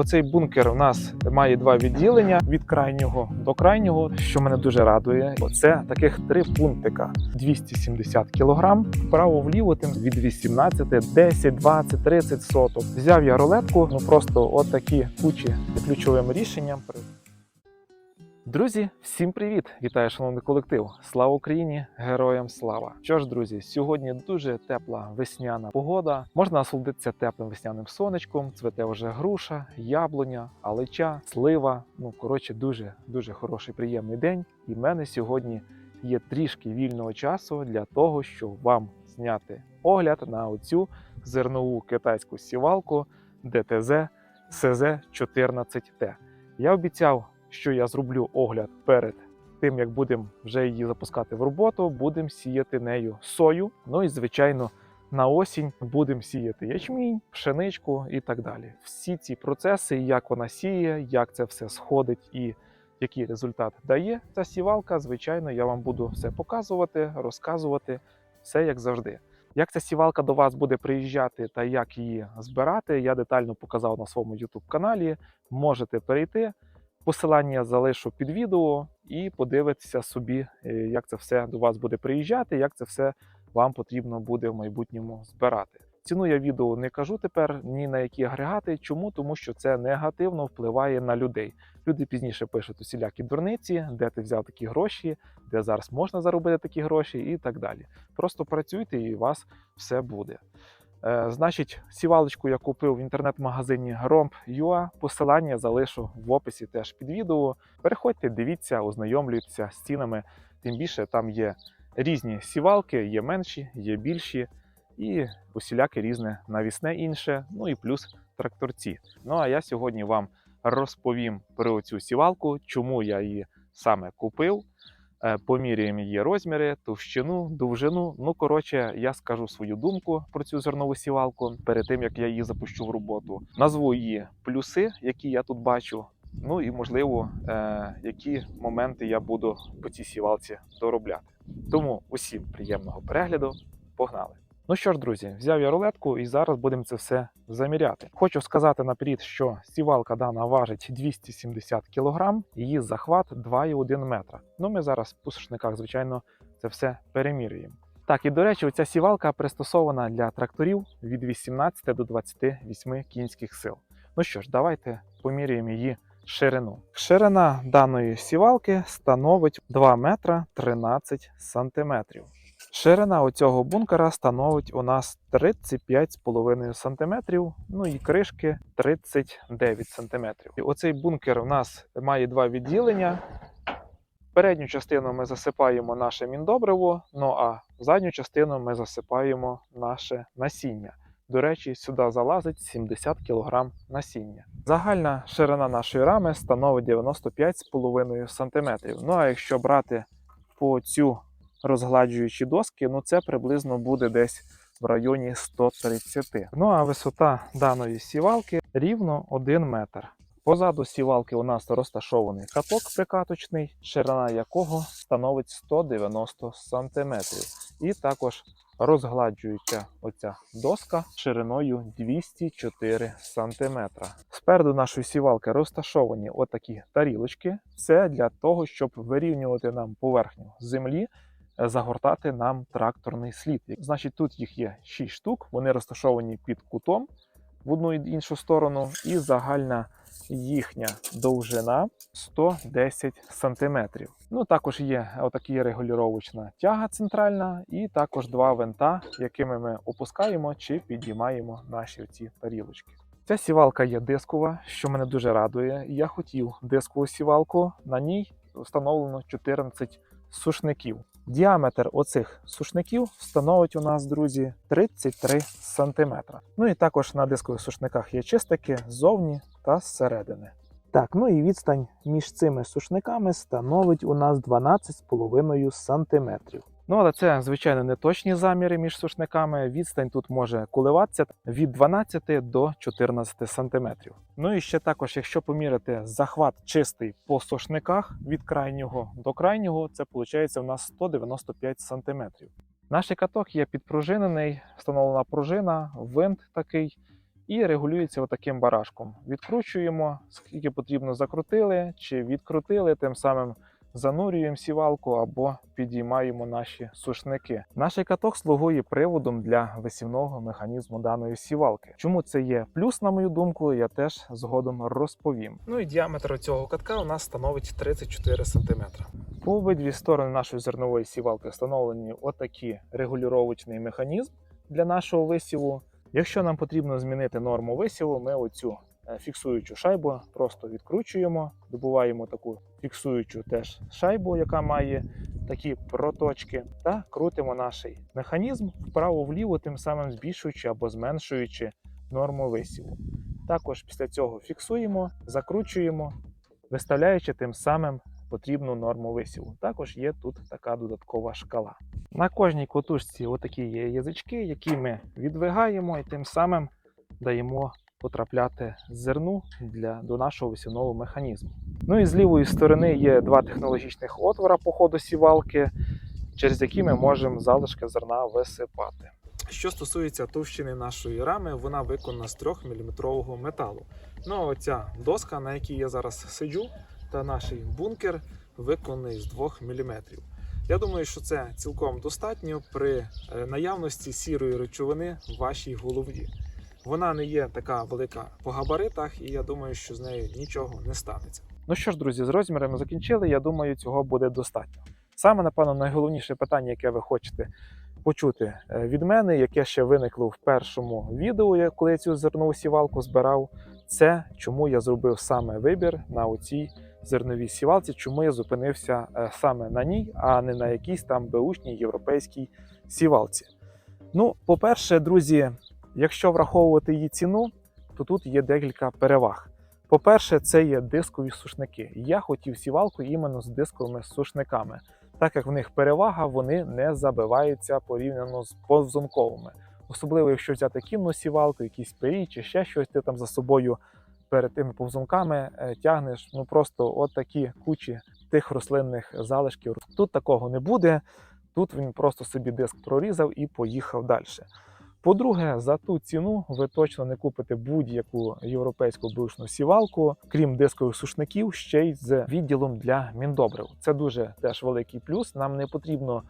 Оцей бункер у нас має два відділення від крайнього до крайнього, що мене дуже радує. Це таких три пунктика: 270 кг, вправо-вліво тим від 18, 10, 20, 30 соток. Взяв я рулетку, ну просто от такі кучі ключовим рішенням. Друзі, всім привіт! Вітаю, шановний колектив! Слава Україні! Героям слава! Що ж, друзі, сьогодні дуже тепла весняна погода. Можна насолодитися теплим весняним сонечком. Цвете вже груша, яблуня, алича, слива. Ну коротше, дуже дуже хороший, приємний день. І в мене сьогодні є трішки вільного часу для того, щоб вам зняти огляд на оцю зернову китайську сівалку ДТЗ СЗ 14Т. Я обіцяв що я зроблю огляд перед тим, як будемо вже її запускати в роботу, будемо сіяти нею сою. Ну і звичайно, на осінь будемо сіяти ячмінь, пшеничку і так далі. Всі ці процеси, як вона сіє, як це все сходить і який результат дає ця сівалка, звичайно, я вам буду все показувати, розказувати, все як завжди. Як ця сівалка до вас буде приїжджати та як її збирати, я детально показав на своєму YouTube каналі. Можете перейти. Посилання я залишу під відео і подивитися собі, е, як це все до вас буде приїжджати, як це все вам потрібно буде в майбутньому збирати. Ціну я відео не кажу тепер ні на які агрегати. Чому? Тому що це негативно впливає на людей. Люди пізніше пишуть усілякі дурниці, де ти взяв такі гроші, де зараз можна заробити такі гроші і так далі. Просто працюйте і у вас все буде. Е, Значить, сівалочку я купив в інтернет-магазині Romp.ua. Посилання залишу в описі теж під відео. Переходьте, дивіться, ознайомлюйтеся з цінами. Тим більше там є різні сівалки, є менші, є більші, і усіляке різне навісне інше, ну і плюс тракторці. Ну а я сьогодні вам розповім про цю сівалку, чому я її саме купив. Е, Поміряємо її розміри, товщину, довжину. Ну, коротше, я скажу свою думку про цю зернову сівалку перед тим, як я її запущу в роботу. Назву її плюси, які я тут бачу. Ну і можливо, е, які моменти я буду по цій сівалці доробляти. Тому усім приємного перегляду. Погнали! Ну що ж, друзі, взяв я рулетку і зараз будемо це все заміряти. Хочу сказати наперед, що сівалка дана важить 270 кг, її захват 2,1 метра. Ну ми зараз в пусошниках, звичайно, це все перемірюємо. Так, і до речі, оця сівалка пристосована для тракторів від 18 до 28 кінських сил. Ну що ж, давайте поміряємо її ширину. Ширина даної сівалки становить 2 метра 13 сантиметрів. Ширина оцього бункера становить у нас 35,5 см, ну і кришки 39 см. І оцей бункер у нас має два відділення. Передню частину ми засипаємо наше міндобриво, ну а задню частину ми засипаємо наше насіння. До речі, сюди залазить 70 кг насіння. Загальна ширина нашої рами становить 95,5 см. Ну а якщо брати по цю розгладжуючі доски, ну це приблизно буде десь в районі 130. Ну а висота даної сівалки рівно 1 метр. Позаду сівалки у нас розташований каток прикаточний, ширина якого становить 190 см. І також розгладжуюча оця доска шириною 204 см. Спереду нашої сівалки розташовані отакі тарілочки. Це для того, щоб вирівнювати нам поверхню землі загортати нам тракторний слід. Значить, тут їх є 6 штук, вони розташовані під кутом в одну і іншу сторону, і загальна їхня довжина 110 см. Ну, також є отакі регулювачна тяга центральна, і також два винта, якими ми опускаємо чи підіймаємо наші ці тарілочки. Ця сівалка є дискова, що мене дуже радує. Я хотів дискову сівалку, на ній встановлено 14 сушників. Діаметр оцих сушників становить у нас, друзі, 33 см. Ну і також на дискових сушниках є чистики ззовні та зсередини. Так, ну і відстань між цими сушниками становить у нас 12,5 см. Ну, але це, звичайно, не точні заміри між сушниками. Відстань тут може коливатися від 12 до 14 см. Ну і ще також, якщо поміряти захват чистий по сушниках від крайнього до крайнього, це виходить у нас 195 см. Наш каток є підпружинений, встановлена пружина, винт такий. і регулюється отаким барашком. Відкручуємо, скільки потрібно закрутили чи відкрутили, тим самим занурюємо сівалку або підіймаємо наші сушники. Наш каток слугує приводом для висівного механізму даної сівалки. Чому це є плюс, на мою думку, я теж згодом розповім. Ну і діаметр цього катка у нас становить 34 см. По обидві сторони нашої зернової сівалки встановлені отакі регулювачний механізм для нашого висіву. Якщо нам потрібно змінити норму висіву, ми оцю фіксуючу шайбу просто відкручуємо, добуваємо таку фіксуючу теж шайбу, яка має такі проточки, та крутимо наш механізм вправо-вліво, тим самим збільшуючи або зменшуючи норму висіву. Також після цього фіксуємо, закручуємо, виставляючи тим самим потрібну норму висіву. Також є тут така додаткова шкала. На кожній котушці отакі є язички, які ми відвигаємо і тим самим даємо потрапляти зерну для, до нашого висівного механізму. Ну і з лівої сторони є два технологічних отвора по ходу сівалки, через які ми можемо залишки зерна висипати. Що стосується товщини нашої рами, вона виконана з 3-мм металу. Ну а оця доска, на якій я зараз сиджу, та наш бункер виконаний з 2 мм. Я думаю, що це цілком достатньо при е, наявності сірої речовини в вашій голові. Вона не є така велика по габаритах, і я думаю, що з нею нічого не станеться. Ну що ж, друзі, з розмірами закінчили. Я думаю, цього буде достатньо. Саме, напевно, найголовніше питання, яке ви хочете почути е, від мене, яке ще виникло в першому відео, коли я цю зернову сівалку збирав, це чому я зробив саме вибір на оцій зерновій сівалці, чому я зупинився е, саме на ній, а не на якійсь там беушній європейській сівалці. Ну, по-перше, друзі, якщо враховувати її ціну, то тут є декілька переваг. По-перше, це є дискові сушники. Я хотів сівалку іменно з дисковими сушниками, так як в них перевага, вони не забиваються порівняно з повзунковими. Особливо, якщо взяти кінну сівалку, якісь пері чи ще щось, ти там за собою перед тими повзунками е, тягнеш ну просто от такі кучі тих рослинних залишків. Тут такого не буде. Тут він просто собі диск прорізав і поїхав далі. По-друге, за ту ціну ви точно не купите будь-яку європейську бушну сівалку, крім дискових сушників, ще й з відділом для міндобрив. Це дуже теж великий плюс. Нам не потрібно,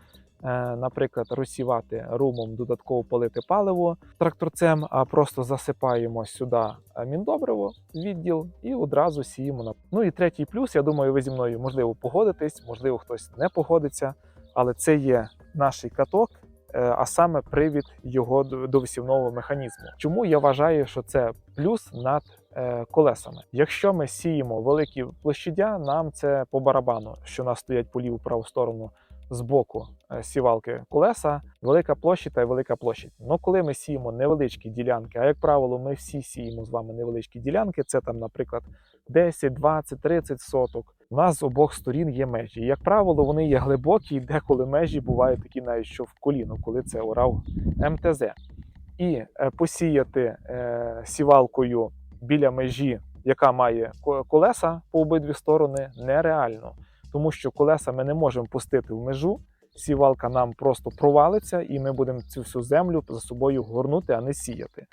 е, наприклад, розсівати румом, додатково палити паливо тракторцем, а просто засипаємо сюди міндобриво, відділ і одразу сіємо на. Ну і третій плюс. Я думаю, ви зі мною можливо погодитесь, можливо, хтось не погодиться, але це є наш каток а саме привід його до до висівного механізму. Чому я вважаю, що це плюс над е, колесами? Якщо ми сіємо великі площадя, нам це по барабану, що нас стоять по ліву праву сторону з боку е, сівалки колеса, велика площа та велика площадь. Ну коли ми сіємо невеличкі ділянки, а як правило, ми всі сіємо з вами невеличкі ділянки, це там, наприклад, 10, 20, 30 соток. У нас з обох сторін є межі. Як правило, вони є глибокі, і деколи межі бувають такі навіть що в коліно, коли це орав МТЗ. І е, посіяти е, сівалкою біля межі, яка має колеса по обидві сторони, нереально. Тому що колеса ми не можемо пустити в межу, сівалка нам просто провалиться, і ми будемо цю всю землю за собою горнути, а не сіяти.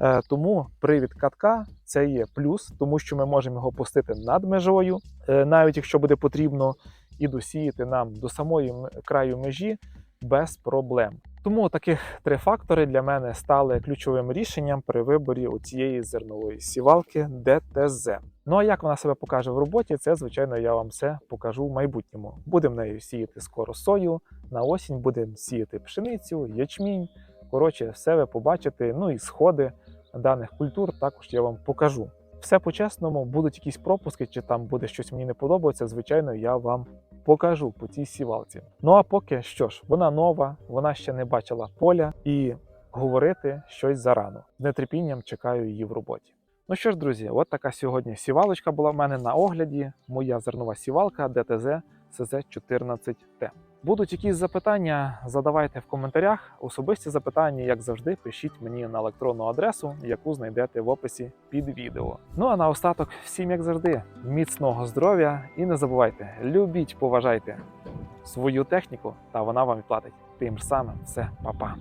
Е, Тому привід катка це є плюс, тому що ми можемо його пустити над межою, е, навіть якщо буде потрібно, і досіяти нам до самої краю межі без проблем. Тому таких три фактори для мене стали ключовим рішенням при виборі цієї зернової сівалки ДТЗ. Ну а як вона себе покаже в роботі, це звичайно я вам все покажу в майбутньому. Будемо нею сіяти скоро сою, на осінь будемо сіяти пшеницю, ячмінь. Коротше, все ви побачите. Ну і сходи даних культур також я вам покажу. Все по-чесному, будуть якісь пропуски, чи там буде щось мені не подобається, звичайно, я вам покажу по цій сівалці. Ну а поки що ж, вона нова, вона ще не бачила поля і говорити щось зарано. З нетерпінням чекаю її в роботі. Ну що ж, друзі, от така сьогодні сівалочка була в мене на огляді. Моя зернова сівалка ДТЗ СЗ-14Т. Будуть якісь запитання, задавайте в коментарях. Особисті запитання, як завжди, пишіть мені на електронну адресу, яку знайдете в описі під відео. Ну а наостаток, всім як завжди, міцного здоров'я і не забувайте, любіть, поважайте свою техніку, та вона вам відплатить. Тим ж самим все, па-па.